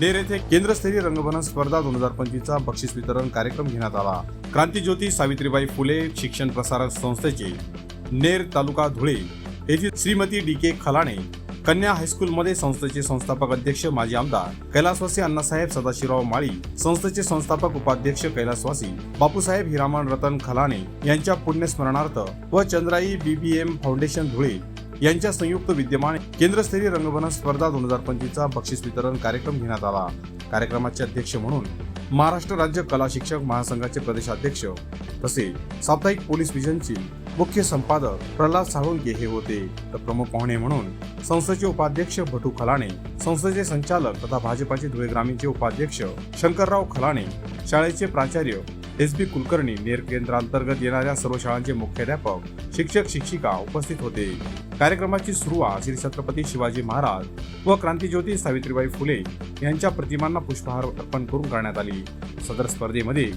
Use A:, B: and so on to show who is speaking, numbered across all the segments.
A: नेर येथे केंद्रस्तरीय रंगभरण स्पर्धा दोन हजार पंचवीसचा बक्षीस वितरण कार्यक्रम घेण्यात आला. क्रांतीज्योती सावित्रीबाई फुले शिक्षण प्रसारक संस्थेचे नेर तालुका धुळे येथील श्रीमती डी के खलाणे कन्या हायस्कूलमध्ये संस्थेचे संस्थापक अध्यक्ष माजी आमदार कैलासवासी अण्णासाहेब सदाशिवराव माळी संस्थेचे संस्थापक उपाध्यक्ष कैलासवासी बापूसाहेब हिरामण रतन खलाणे यांच्या पुण्यस्मरणार्थ व चंद्राई बीबीएम फाउंडेशन धुळे यांच्या संयुक्त विद्यमान केंद्रस्तरीय रंगभरण स्पर्धा दोन हजार पंचवीसचा बक्षीस वितरण कार्यक्रम घेण्यात आला. कार्यक्रमाचे अध्यक्ष म्हणून महाराष्ट्र राज्य कला शिक्षक महासंघाचे प्रदेशाध्यक्ष तसेच साप्ताहिक पोलीस विजनचे मुख्य संपादक प्रल्हाद साळुंके हे होते. तर प्रमुख पाहुणे म्हणून संस्थेचे उपाध्यक्ष भटू खलाणे संस्थेचे संचालक तथा भाजपाचे धुळे ग्रामीणचे उपाध्यक्ष शंकरराव खलाणे शाळेचे प्राचार्य एस बी कुलकर्णी नेर केंद्रांतर्गत येणाऱ्या सर्व शाळांचे मुख्याध्यापक शिक्षक शिक्षिका उपस्थित होते. कार्यक्रमाची सुरुवात श्री छत्रपती शिवाजी महाराज व क्रांतीज्योती सावित्रीबाई फुले यांच्या प्रतिमांना पुष्पहार अर्पण करून करण्यात आली. सदर स्पर्धेमध्ये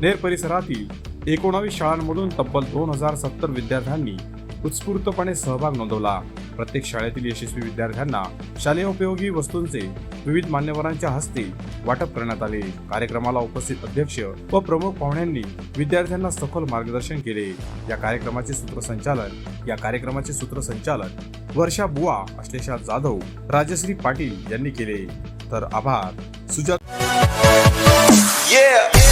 A: नेर परिसरातील एकोणावीस शाळांमधून तब्बल दोन हजार सत्तर विद्यार्थ्यांनी उत्स्फूर्तपणे सहभाग नोंदवला. प्रत्येक शाळेतील यशस्वी विद्यार्थ्यांना शालेय उपयोगी वस्तूंचे विविध मान्यवरांच्या हस्ते वाटप करण्यात आले. कार्यक्रमाला उपस्थित अध्यक्ष व प्रमुख पाहुण्यांनी विद्यार्थ्यांना सखोल मार्गदर्शन केले. या कार्यक्रमाचे सूत्रसंचालन या कार्यक्रमाचे सूत्रसंचालन वर्षा बुवा अश्लेषा जाधव राजश्री पाटील यांनी केले. तर आभार. सुजात
B: Yeah.